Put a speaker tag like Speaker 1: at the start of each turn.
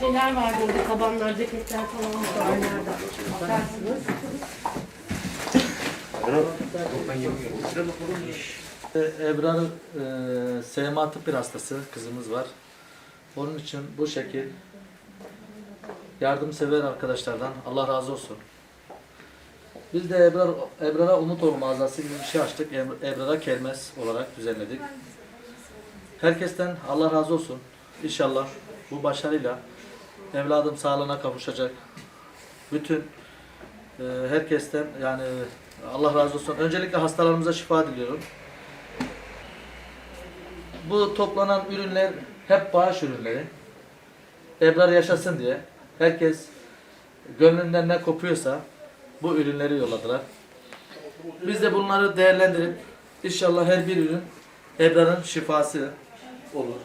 Speaker 1: Şeyler var burada, tabanlar, ceketler falan var. Nerede? Bakarsınız.
Speaker 2: Ebrar e, e SMA tıp bir hastası kızımız var. Onun için bu şekil yardımsever arkadaşlardan Allah razı olsun. Biz de Ebrar, Umut Oğlu mağazası bir şey açtık. Ebrar'a Kermes olarak düzenledik. Herkesten Allah razı olsun. İnşallah bu başarıyla evladım sağlığına kavuşacak. Bütün e, herkesten yani Allah razı olsun. Öncelikle hastalarımıza şifa diliyorum. Bu toplanan ürünler hep bağış ürünleri. Ebrar yaşasın diye. Herkes gönlünden ne kopuyorsa bu ürünleri yolladılar. Biz de bunları değerlendirip inşallah her bir ürün Ebrar'ın şifası olur.